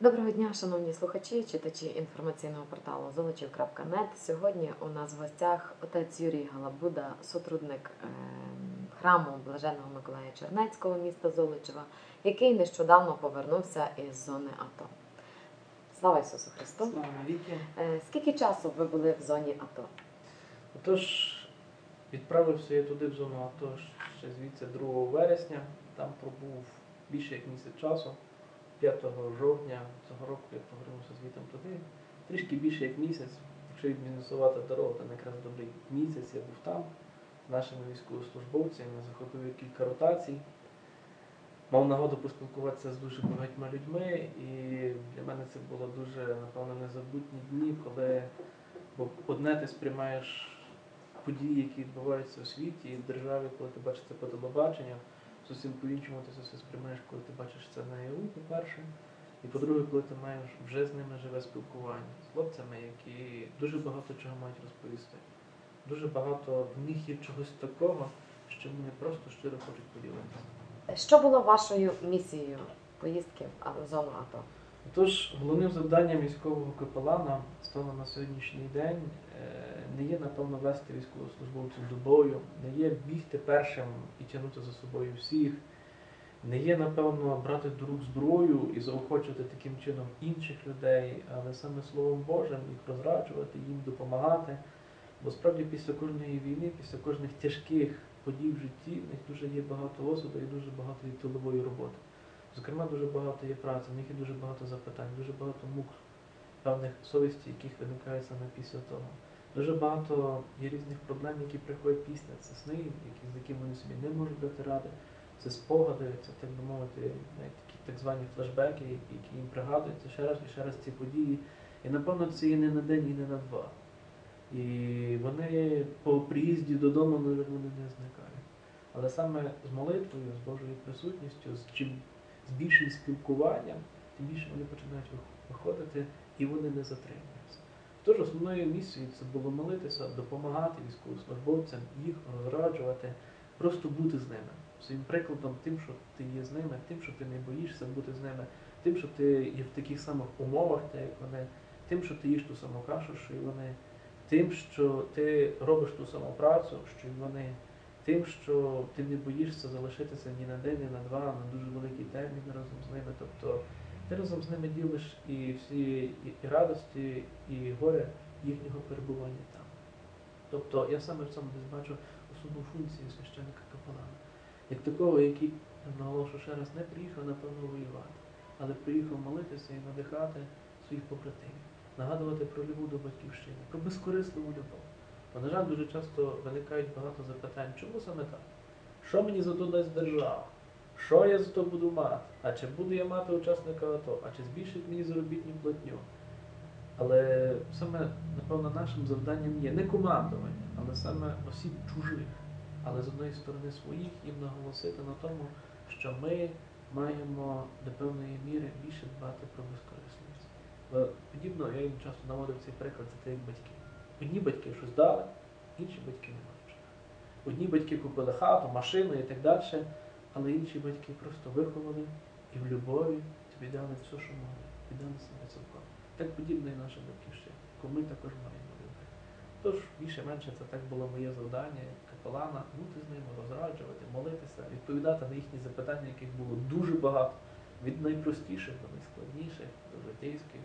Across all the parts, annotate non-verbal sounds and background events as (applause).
Доброго дня, шановні слухачі, читачі інформаційного порталу Золочів.нет. Сьогодні у нас в гостях отець Юрій Галабуда, сотрудник е, храму Блаженого Миколая Чернецького міста Золочева, який нещодавно повернувся із зони АТО. Слава Ісусу Христу! Слава навіки. Е, Скільки часу ви були в зоні АТО? Отож, відправився я туди в зону АТО ще звідси 2 вересня. Там пробув більше як місяць часу. 5 жовтня цього року я повернувся звітом туди. Трішки більше як місяць. Якщо відмінусувати дорогу, то якраз добрий місяць я був там з нашими військовослужбовцями, захопив кілька ротацій. Мав нагоду поспілкуватися з дуже багатьма людьми, і для мене це було дуже, напевно, незабутні дні, коли бо одне ти сприймаєш події, які відбуваються у світі і в державі, коли ти бачиш це по телебаченню, зовсім по-іншому ти все сприймаєш, коли ти бачиш це на ЄУ, по-перше. І по-друге, коли ти маєш вже з ними живе спілкування з хлопцями, які дуже багато чого мають розповісти. Дуже багато в них є чогось такого, що вони просто щиро хочуть поділитися. Що було вашою місією поїздки в зону АТО? Тож головним завданням військового капелана стало на сьогоднішній день е, не є, напевно, вести військовослужбовців до бою, не є бігти першим і тягнути за собою всіх, не є, напевно, брати до рук зброю і заохочувати таким чином інших людей, але саме Словом Божим їх розраджувати, їм допомагати. Бо справді після кожної війни, після кожних тяжких подій в житті, в них дуже є багато осуду і дуже багато є тилової роботи. Зокрема, дуже багато є праці, в них є дуже багато запитань, дуже багато мук, певних совісті, яких виникає саме після того. Дуже багато є різних проблем, які приходять після. Це сни, з якими вони собі не можуть дати ради. Це спогади, це так би мовити, навіть такі так звані флешбеки, які їм пригадуються ще раз і ще раз ці події. І напевно це і не на день, і не на два. І вони по приїзді додому вони не зникають. Але саме з молитвою, з Божою присутністю, з чим з більшим спілкуванням, тим більше вони починають виходити і вони не затримуються. Тож основною місією це було молитися, допомагати військовослужбовцям, їх розраджувати, просто бути з ними. Своїм прикладом, тим, що ти є з ними, тим, що ти не боїшся бути з ними, тим, що ти є в таких самих умовах, так як вони, тим, що ти їш ту саму кашу, що і вони, тим, що ти робиш ту саму працю, що і вони тим, що ти не боїшся залишитися ні на день, ні на два, на дуже великий термін разом з ними. Тобто ти разом з ними ділиш і всі і, і радості, і горе їхнього перебування там. Тобто я саме в цьому десь бачу основну функцію священника капелана. Як такого, який, наголошу ще раз, не приїхав, напевно, воювати, але приїхав молитися і надихати своїх побратимів, нагадувати про любов до батьківщини, про безкорисливу любов. Бо, на жаль, дуже часто виникають багато запитань, чому саме так? Що мені за то дасть держава? Що я за то буду мати? А чи буду я мати учасника АТО? А чи збільшить мені заробітну платню? Але саме, напевно, нашим завданням є не командування, але саме осіб чужих. Але з одної сторони своїх їм наголосити на тому, що ми маємо до певної міри більше дбати про безкорисливість. Бо подібно я їм часто наводив цей приклад, це як батьки. Одні батьки щось дали, інші батьки не мають. Одні батьки купили хату, машину і так далі, але інші батьки просто виховали і в любові тобі дали все, що могли, віддали себе цілком. Так подібно і наша батьківщина, яку ми також маємо любити. Тож, більше-менше це так було моє завдання, як капелана, бути з ними, розраджувати, молитися, відповідати на їхні запитання, яких було дуже багато, від найпростіших до найскладніших, до житейських.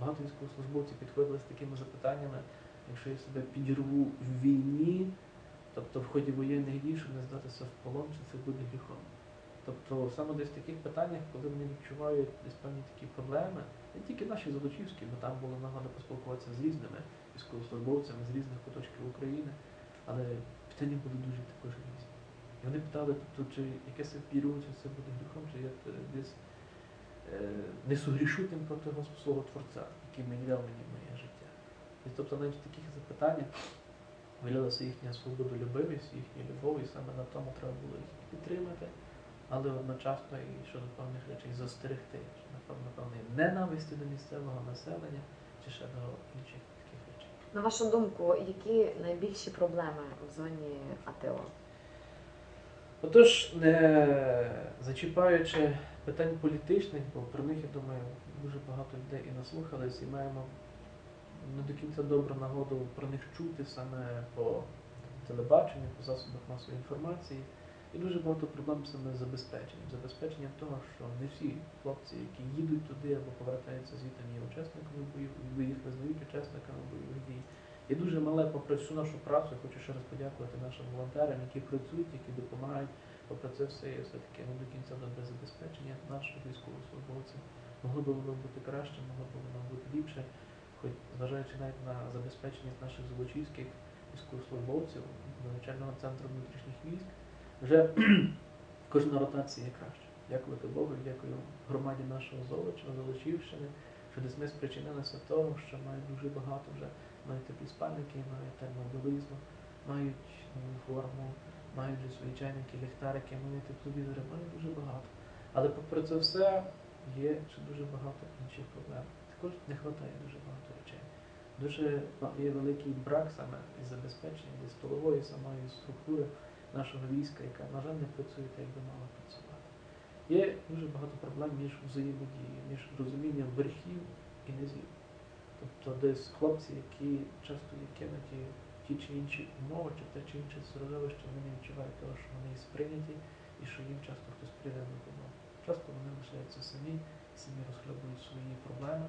Багато військовослужбовців підходили з такими запитаннями якщо я себе підірву в війні, тобто в ході воєнних дій, щоб не здатися в полон, чи це буде гріхом. Тобто саме десь в таких питаннях, коли вони відчувають десь певні такі проблеми, не тільки наші Золочівські, бо там було нагода поспілкуватися з різними військовослужбовцями з різних куточків України, але питання були дуже також різні. І вони питали, тобто, чи якесь підірву, чи це буде гріхом, чи я десь е, не сугрішу тим проти свого Творця, який мені дав мені моє життя. І тобто навіть в таких запитаннях виявилася їхня свободолюбивість, їхня любов, і саме на тому треба було їх підтримати, але одночасно і щодо певних речей застерегти, напевно, певної ненависті до місцевого населення чи ще до інших таких речей. На вашу думку, які найбільші проблеми в зоні АТО? Отож, не зачіпаючи питань політичних, бо про них, я думаю, дуже багато людей і наслухались, і маємо не до кінця добру нагоду про них чути саме по телебаченню, по засобах масової інформації. І дуже багато проблем саме з забезпеченням. Забезпеченням того, що не всі хлопці, які їдуть туди або повертаються звідти, є учасниками бойових дій, їх визнають учасниками бойових дій. І дуже мале, попри всю нашу працю, хочу ще раз подякувати нашим волонтерам, які працюють, які допомагають. Попри це все є все-таки не до кінця добре забезпечення наших військовослужбовців. Могло б воно бути краще, могло б воно бути ліпше, хоч зважаючи навіть на забезпечення наших золочівських військовослужбовців до начального центру внутрішніх військ, вже (clears throat) кожна ротація є краще. Дякувати Богу, дякую громаді нашого Золоча, Золочівщини, що десь ми спричинилися того, що мають дуже багато вже мають теплі спальники, мають термобілизну, мають форму, мають вже свої чайники, ліхтарики, мають тепловізори, мають дуже багато. Але попри це все є ще дуже багато інших проблем. Також не вистачає дуже багато речей. Дуже є великий брак саме із забезпечення, зі столової самої структури нашого війська, яка, на жаль, не працює так, як би мала працювати. Є дуже багато проблем між взаємодією, між розумінням верхів і низів. Тобто десь хлопці, які часто є кинуті ті чи інші умови, чи те чи інше середовище, вони відчувають того, що вони сприйняті і що їм часто хтось прийде на допомогу. Часто вони лишаються самі, самі розхлебують свої проблеми.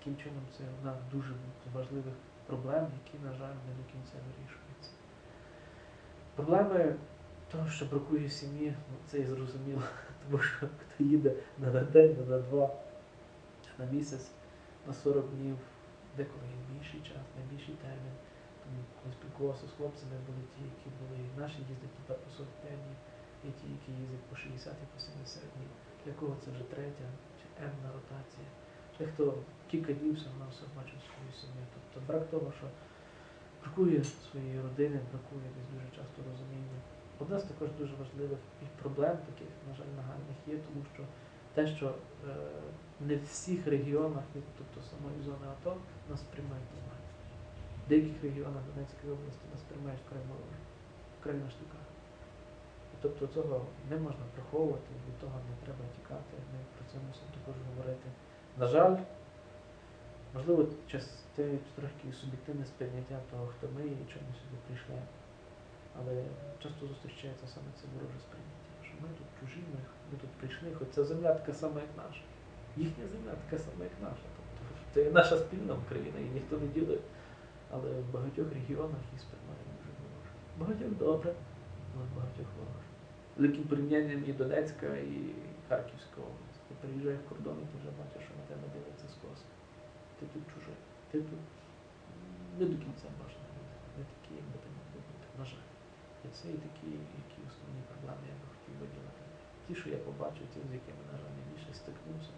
Таким чином, це одна з дуже важливих проблем, які, на жаль, не до кінця вирішуються. Проблеми того, що бракує сім'ї, ну, це і зрозуміло, (laughs) тому що хто їде на день, на два, на місяць, на 40 днів, деколи є більший час, найбільший термін. Тому коли спілкувався з хлопцями, були ті, які були наші їздять тепер по 45 днів, і ті, які їздять по 60 і по 70 днів. Для кого це вже третя чи енна ротація. Для хто кілька днів все одно все бачить свою сім'ю. Тобто брак того, що бракує своєї родини, бракує десь дуже часто розуміння. Одна з також дуже важливих і проблем таких, на жаль, нагальних є, тому що те, що е, не в всіх регіонах, тобто самої зони АТО, нас приймають нормально. В деяких регіонах Донецької області нас приймають вкрай вороже, вкрай на штуках. Тобто цього не можна приховувати, від того не треба тікати, ми про це мусимо також говорити. На жаль, можливо, часте трохи суб'єктивне сприйняття того, хто ми і чому сюди прийшли. Але часто зустрічається саме це вороже сприйняття, що ми тут чужі, ми, ми тут прийшли, хоч ця земля така сама, як наша. Їхня земля така сама, як наша. Тобто (laughs) це є наша спільна Україна, і ніхто не ділить. Але в багатьох регіонах її сприймають дуже вороже. Багатьох добре, але в багатьох вороже. Великим порівнянням і Донецька, і Харківська область. Ти приїжджаєш в кордон, і ти вже бачиш, що тебе дивиться скос. Ти тут чужий. Ти тут не до кінця бажаний люди. Не такі, як би ти би бути. На жаль. І це і такі, які основні проблеми я би хотів виділити. Ті, що я побачив, ті, з якими, на жаль, найбільше стикнувся,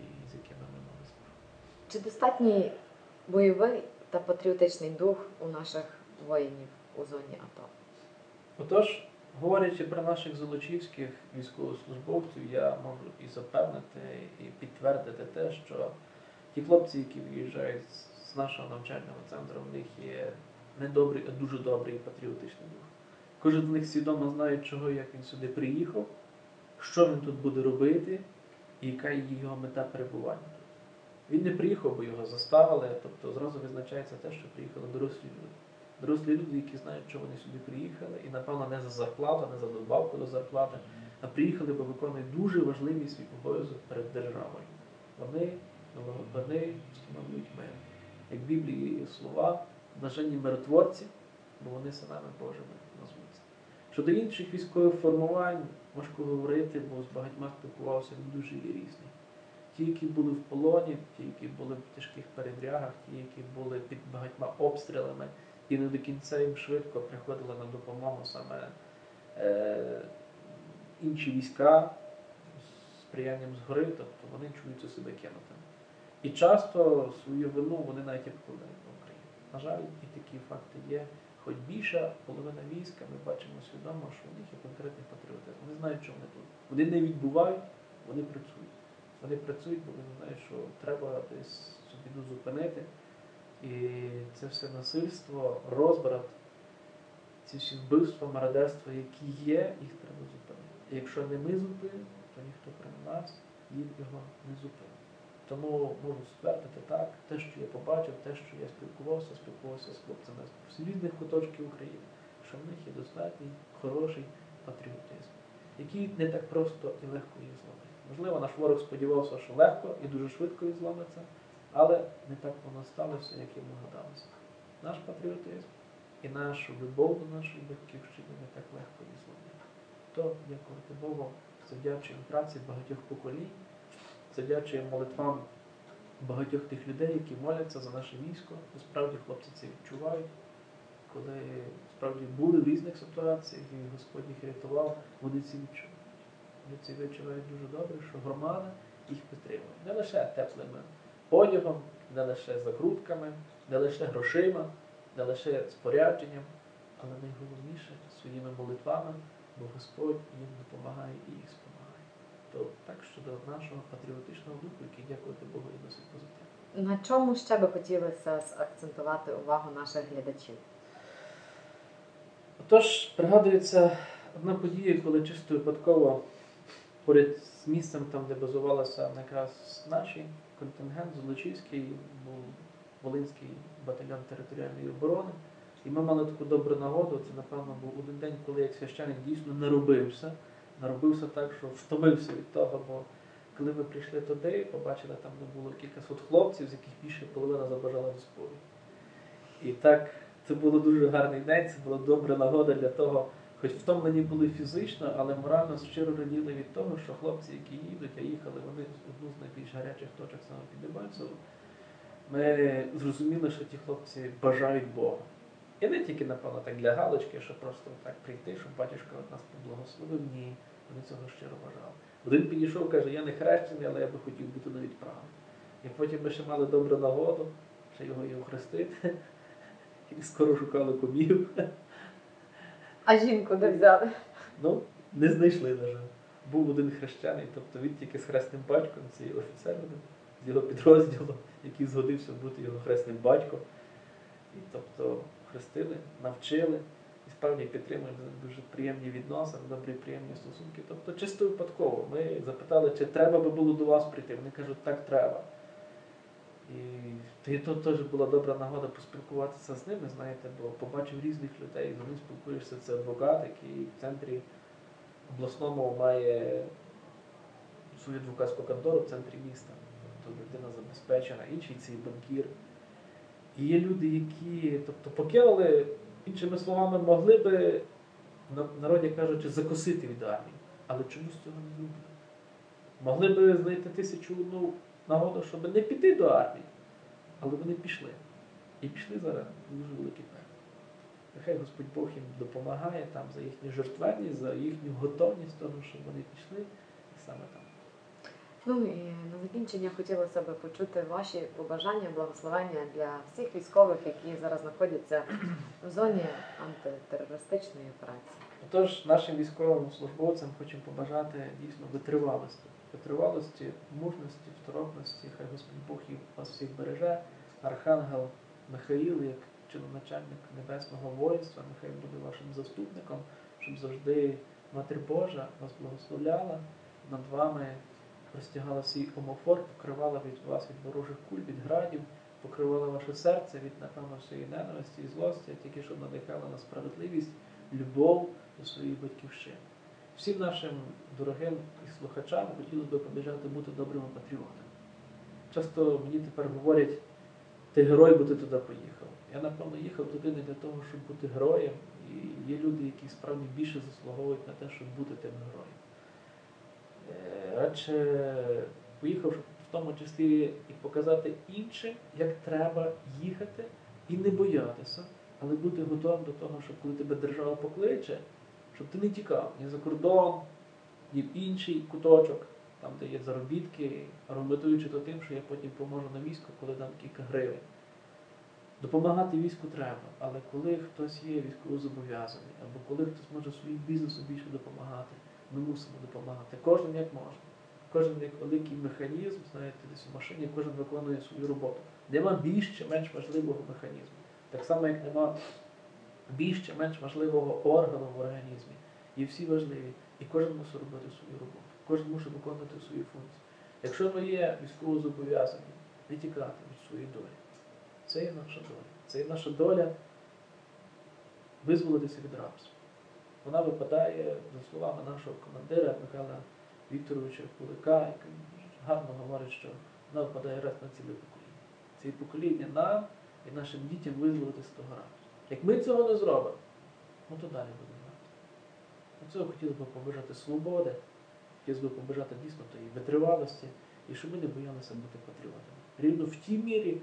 і з якими ми мали справу. Чи достатній бойовий та патріотичний дух у наших воїнів у зоні АТО? Отож, говорячи про наших золочівських військовослужбовців, я можу і запевнити, і підтвердити те, що ті хлопці, які виїжджають з нашого навчального центру, в них є не добрий, а дуже добрий і патріотичний дух. Кожен з них свідомо знає, чого як він сюди приїхав, що він тут буде робити, і яка є його мета перебування. Він не приїхав, бо його заставили, тобто зразу визначається те, що приїхали дорослі люди. Дорослі люди, які знають, що вони сюди приїхали, і, напевно, не за зарплату, не за добавку до зарплати, а приїхали, бо виконують дуже важливий свій обов'язок перед державою. Вони, вони встановлюють мир. Як Біблії є слова, блаженні миротворці, бо вони синами Божими назвуться. Щодо інших військових формувань, важко говорити, бо з багатьма спілкувався він дуже є різний. Ті, які були в полоні, ті, які були в тяжких передрягах, ті, які були під багатьма обстрілами, і не до кінця їм швидко приходили на допомогу саме е, інші війська з сприянням згори, тобто вони чуються себе кинутими. І часто свою вину вони навіть і покладають в Україну. На жаль, і такі факти є. Хоч більша половина війська, ми бачимо свідомо, що у них є конкретний патріотизм. Вони знають, що вони тут. Вони не відбувають, вони працюють. Вони працюють, бо вони знають, що треба десь цю біду зупинити. І це все насильство, розбрат, ці всі вбивства, мародерства, які є, їх треба зупинити. І якщо не ми зупинимо, то ніхто крім нас його не зупинить. Тому можу ствердити так, те, що я побачив, те, що я спілкувався, спілкувався з хлопцями з різних куточків України, що в них є достатній хороший патріотизм, який не так просто і легко її зламати. Можливо, наш ворог сподівався, що легко і дуже швидко її зламиться, але не так воно сталося, як йому гадалося. Наш патріотизм і нашу любов до нашої батьківщини не так легко її зламати. То, дякувати Богу, завдячуємо праці багатьох поколінь, завдячуємо молитвам багатьох тих людей, які моляться за наше військо. Насправді хлопці це відчувають, коли справді були в різних ситуаціях, і Господь їх рятував, вони це відчувають. Вони це відчувають дуже добре, що громада їх підтримує. Не лише теплими одягом, не лише закрутками, не лише грошима, не лише спорядженням, але найголовніше своїми молитвами, бо Господь їм допомагає і їх спомагає. То так щодо нашого патріотичного духу, який, дякувати Богу, і досить позитивно. На чому ще би хотілося акцентувати увагу наших глядачів? Отож, пригадується одна подія, коли чисто випадково поряд з місцем, там, де базувалася якраз наш контингент, Золочівський, був Волинський батальйон територіальної оборони. І ми мали таку добру нагоду. Це, напевно, був один день, коли як священик дійсно наробився. Наробився так, що втомився від того, бо коли ми прийшли туди, побачили, там не було кількасот хлопців, з яких більше половина забажала до сповіді. І так, це був дуже гарний день, це була добра нагода для того, хоч втомлені були фізично, але морально щиро раділи від того, що хлопці, які їдуть, а їхали, вони в одну з найбільш гарячих точок саме під Дебальцево, ми зрозуміли, що ті хлопці бажають Бога. І не тільки, напевно, так для галочки, щоб просто так прийти, щоб батюшка от нас поблагословив. Ні, вони цього щиро бажали. Один підійшов, каже, я не хрещений, але я би хотів бути навіть правим. І потім ми ще мали добру нагоду, ще його і охрестити. (laughs) І скоро шукали комів. А жінку де взяли? Ну, не знайшли, на жаль. Був один хрещений, тобто він тільки з хресним батьком, це є офіцер з його підрозділу, який згодився бути його хресним батьком. І тобто хрестили, навчили і справді підтримуємо дуже приємні відносини, добрі приємні стосунки. Тобто чисто випадково. Ми запитали, чи треба би було до вас прийти. Вони кажуть, так треба. І то теж була добра нагода поспілкуватися з ними, знаєте, бо побачив різних людей, з ним спілкуєшся, це адвокат, який в центрі обласному має свою адвокатську контору в центрі міста. Тобто людина забезпечена, інший це і банкір. І є люди, які тобто, покинули, іншими словами, могли би, народі кажучи, закосити від армії, але чомусь цього не зробили. Могли би знайти тисячу одну нагоду, щоб не піти до армії, але вони пішли. І пішли зараз дуже великий пекло. Нехай Господь Бог їм допомагає там за їхню жертвенність, за їхню готовність того, щоб вони пішли і саме там. Ну і на закінчення хотілося б почути ваші побажання, благословення для всіх військових, які зараз знаходяться в зоні антитерористичної операції. Отож, нашим військовим службовцям хочемо побажати дійсно витривалості. Витривалості, мужності, второпності, хай Господь Бог їх вас всіх береже. Архангел Михаїл, як чиноначальник небесного воїнства, нехай буде вашим заступником, щоб завжди Матір Божа вас благословляла, над вами розтягала свій омофор, покривала від вас від ворожих куль, від градів, покривала ваше серце від, напевно, всієї ненависті і злості, тільки щоб надихала на справедливість, любов до своєї батьківщини. Всім нашим дорогим слухачам хотілося б побажати бути добрими патріотами. Часто мені тепер говорять, ти герой, бо ти туди поїхав. Я, напевно, їхав туди не для того, щоб бути героєм. І є люди, які справді більше заслуговують на те, щоб бути тим героєм. Е, Радше поїхав в тому числі і показати іншим, як треба їхати і не боятися, але бути готовим до того, щоб коли тебе держава покличе, щоб ти не тікав ні за кордон, ні в інший куточок, там, де є заробітки, аргументуючи то тим, що я потім поможу на війську, коли дам кілька гривень. Допомагати війську треба, але коли хтось є військовозобов'язаний, або коли хтось може своїм бізнесу більше допомагати, ми мусимо допомагати. Кожен як може. Кожен як великий механізм, знаєте, десь у машині, кожен виконує свою роботу. Нема більш чи менш важливого механізму. Так само, як нема більш чи менш важливого органу в організмі. І всі важливі. І кожен мусить робити свою роботу. Кожен мусить виконувати свою функцію. Якщо ми є військово зобов'язані, не тікати від своєї долі. Це є наша доля. Це є наша доля визволитися від рабства. Вона випадає, за словами нашого командира Михайла Вікторовича Кулика, який гарно говорить, що вона випадає раз на ціле покоління. Це покоління нам і нашим дітям визволити з того рабства. Як ми цього не зробимо, ну то далі будемо мати. Для цього хотілося б побажати свободи, хотілося б побажати дійсно тої витривалості, і щоб ми не боялися бути патріотами. Рівно в тій мірі,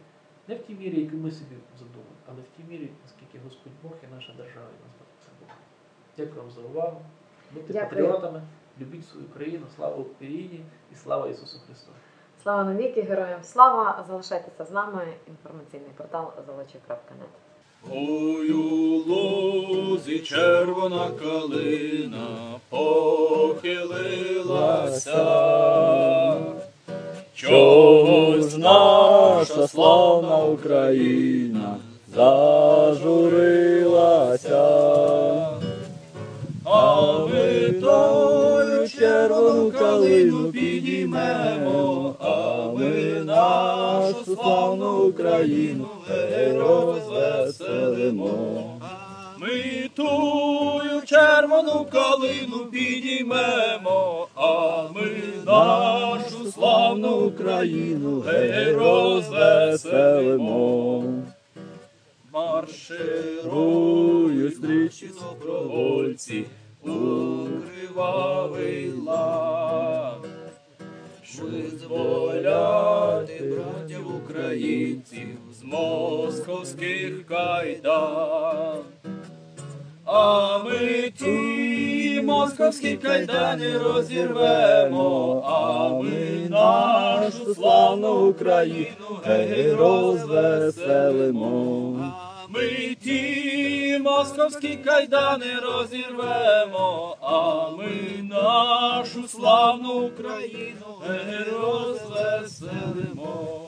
не в тій мірі, яку ми собі задумали, але в тій мірі, наскільки Господь Бог і наша держава і нас це Бог. Дякую вам за увагу. Будьте Дякую. патріотами, любіть свою країну, слава Україні і слава Ісусу Христу. Слава навіки, героям слава! Залишайтеся з нами. Інформаційний портал золочів.нет. Ой, у лузі червона калина похилилася. Чого ж наша славна Україна зажурилася? А ми тою червону калину підіймемо, нашу славну Україну розвеселимо. Ми тую червону калину підіймемо, а ми нашу славну Україну розвеселимо. Марширують стрічі добровольці у кривавий лад. Визволяти братів українців з московських кайдан. А ми ті московські кайдани розірвемо, а ми нашу славну Україну гей розвеселимо. А ми ті московські кайдани розірвемо, а ми нашу славну Україну розвеселимо.